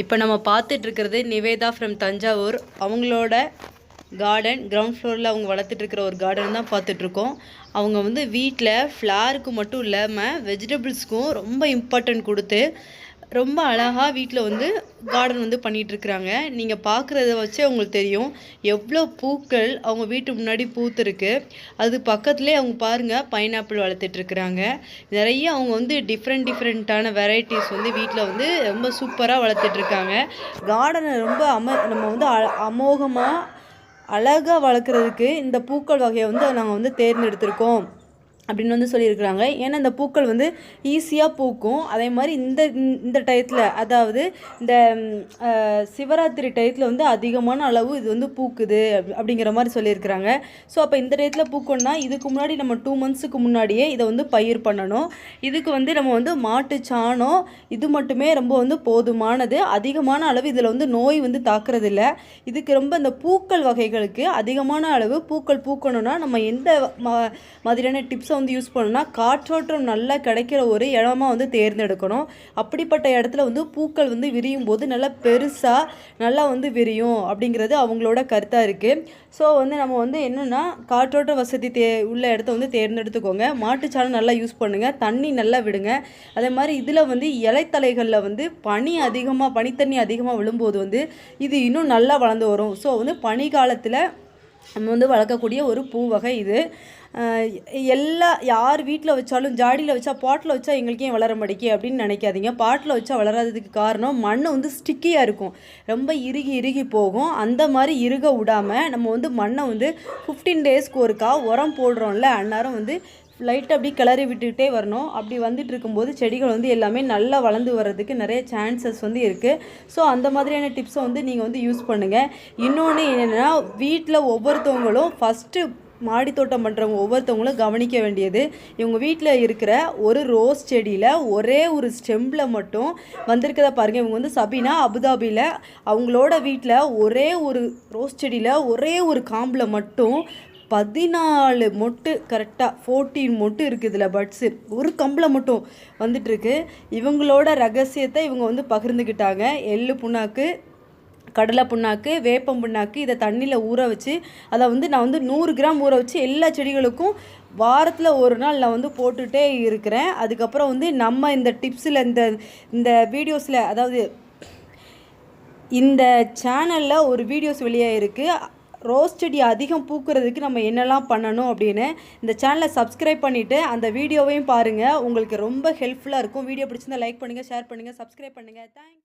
இப்போ நம்ம பார்த்துட்டு இருக்கிறது நிவேதா ஃப்ரம் தஞ்சாவூர். அவங்களோட கார்டன் கிரவுண்ட் ஃப்ளோரில் அவங்க வளர்த்துட்டு இருக்கிற ஒரு கார்டன் தான் பார்த்துட்ருக்கோம். அவங்க வந்து வீட்டில் ஃப்ளாருக்கு மட்டும் இல்லாமல் வெஜிடபிள்ஸ்க்கும் ரொம்ப இம்பார்ட்டன்ட் கொடுத்து ரொம்ப அழகாக வீட்டில் வந்து கார்டன் வந்து பண்ணிகிட்ருக்குறாங்க நீங்கள் பார்க்குறத வச்சே உங்களுக்கு தெரியும். எவ்வளோ பூக்கள் அவங்க வீட்டு முன்னாடி பூத்துருக்கு. அது பக்கத்துலேயே அவங்க பாருங்கள் பைனாப்பிள் வளர்த்துட்ருக்குறாங்க நிறைய அவங்க வந்து டிஃப்ரெண்ட் டிஃப்ரெண்ட்டான வெரைட்டிஸ் வந்து வீட்டில் வந்து ரொம்ப சூப்பராக வளர்த்துட்ருக்காங்க கார்டனை ரொம்ப அம நம்ம வந்து அ அமோகமாக அழகாக வளர்க்குறதுக்கு இந்த பூக்கள் வகையை வந்து நாங்கள் வந்து தேர்ந்தெடுத்திருக்கோம். அப்படின்னு வந்து சொல்லியிருக்கிறாங்க. ஏன்னா இந்த பூக்கள் வந்து ஈஸியாக பூக்கும். அதே மாதிரி இந்த இந்த டயத்தில் அதாவது இந்த சிவராத்திரி டயத்தில் வந்து அதிகமான அளவு இது வந்து பூக்குது அப்படி- அப்படிங்கிற மாதிரி சொல்லியிருக்கிறாங்க. ஸோ அப்போ இந்த டயத்தில் பூக்கணும்னா இதுக்கு முன்னாடி நம்ம டூ மந்த்ஸுக்கு முன்னாடியே இதை வந்து பயிர் பண்ணணும். இதுக்கு வந்து நம்ம வந்து மாட்டு சாணம் இது மட்டுமே ரொம்ப வந்து போதுமானது. அதிகமான அளவு இதில் வந்து நோய் வந்து தாக்குறதில்ல. இதுக்கு ரொம்ப இந்த பூக்கள் வகைகளுக்கு அதிகமான அளவு பூக்கள் பூக்கணும்னா நம்ம எந்த மாதிரியான டிப்ஸ் வந்து யூஸ் பண்ணணும்னா காற்றோட்டம் நல்லா கிடைக்கிற ஒரு இடமா வந்து தேர்ந்தெடுக்கணும். அப்படிப்பட்ட இடத்துல வந்து பூக்கள் வந்து விரியும் போது நல்லா பெருசாக நல்லா வந்து விரியும் அப்படிங்கிறது அவங்களோட கருத்தாக இருக்குது ஸோ வந்து நம்ம வந்து என்னென்னா காற்றோட்ட வசதி தே உள்ள இடத்த வந்து தேர்ந்தெடுத்துக்கோங்க. மாட்டுச்சாணம் நல்லா யூஸ் பண்ணுங்கள் தண்ணி நல்லா விடுங்க. அதே மாதிரி இதில் வந்து இலைத்தலைகளில் வந்து பனி அதிகமாக பனித்தண்ணி அதிகமாக விழும்போது வந்து இது இன்னும் நல்லா வளர்ந்து வரும். ஸோ வந்து பனி காலத்தில் நம்ம வந்து வளர்க்கக்கூடிய ஒரு பூ வகை இது. எல்லா யார் வீட்டில் வச்சாலும் ஜாடியில் வச்சா பாட்டில் வச்சா எங்களுக்கு ஏன் வளர மாட்டேங்கி அப்படின்னு நினைக்காதீங்க. பாட்டில் வச்சா வளராததுக்கு காரணம் மண் வந்து ஸ்டிக்கியாக இருக்கும். ரொம்ப இறுகி இறுகி போகும். அந்த மாதிரி இறுக விடாமல் நம்ம வந்து மண்ணை வந்து ஃபிஃப்டீன் டேஸ்க்கு ஒருக்கா உரம் போடுறோம்ல அந்நேரம் வந்து லைட்டாக அப்படி கிளறி விட்டுக்கிட்டே வரணும். அப்படி வந்துட்டு இருக்கும்போது செடிகள் வந்து எல்லாமே நல்லா வளர்ந்து வர்றதுக்கு நிறைய சான்சஸ் வந்து இருக்குது ஸோ அந்த மாதிரியான டிப்ஸை வந்து நீங்கள் வந்து யூஸ் பண்ணுங்கள் இன்னொன்று என்னென்னா வீட்டில் ஒவ்வொருத்தவங்களும் ஃபஸ்ட்டு மாடி தோட்டம் பண்ணுறவங்க ஒவ்வொருத்தவங்களும் கவனிக்க வேண்டியது இவங்க வீட்டில் இருக்கிற ஒரு ரோஸ் செடியில் ஒரே ஒரு ஸ்டெம்பில் மட்டும் வந்திருக்கிறத பாருங்கள் இவங்க வந்து சபினா அபுதாபியில் அவங்களோட வீட்டில் ஒரே ஒரு ரோஸ் செடியில் ஒரே ஒரு காம்பில் மட்டும் பதினாலு மொட்டு கரெக்டாக ஃபோர்டீன் மொட்டு இருக்குது இதில் பட்ஸு ஒரு கம்பில் மட்டும் வந்துட்டுருக்கு. இவங்களோட ரகசியத்தை இவங்க வந்து பகிர்ந்துக்கிட்டாங்க எள்ளு புண்ணாக்கு கடலை புண்ணாக்கு வேப்பம் புண்ணாக்கு இதை தண்ணியில் ஊற வச்சு அதை வந்து நான் வந்து நூறு கிராம் ஊற வச்சு எல்லா செடிகளுக்கும் வாரத்தில் ஒரு நாள் நான் வந்து போட்டுகிட்டே இருக்கிறேன். அதுக்கப்புறம் வந்து நம்ம இந்த டிப்ஸில் இந்த இந்த வீடியோஸில் அதாவது இந்த சேனலில் ஒரு வீடியோஸ் வெளியாக இருக்குது ரோஸ் செடி அதிகம் பூக்கிறதுக்கு நம்ம என்னெல்லாம் பண்ணணும் அப்படின்னு இந்த சேனலை சப்ஸ்கிரைப் பண்ணிவிட்டு அந்த வீடியோவையும் பாருங்கள் உங்களுக்கு ரொம்ப ஹெல்ப்ஃபுல்லாக இருக்கும். வீடியோ பிடிச்சிருந்தா லைக் பண்ணுங்கள் ஷேர் பண்ணுங்கள் சப்ஸ்கிரைப் பண்ணுங்கள் தேங்க்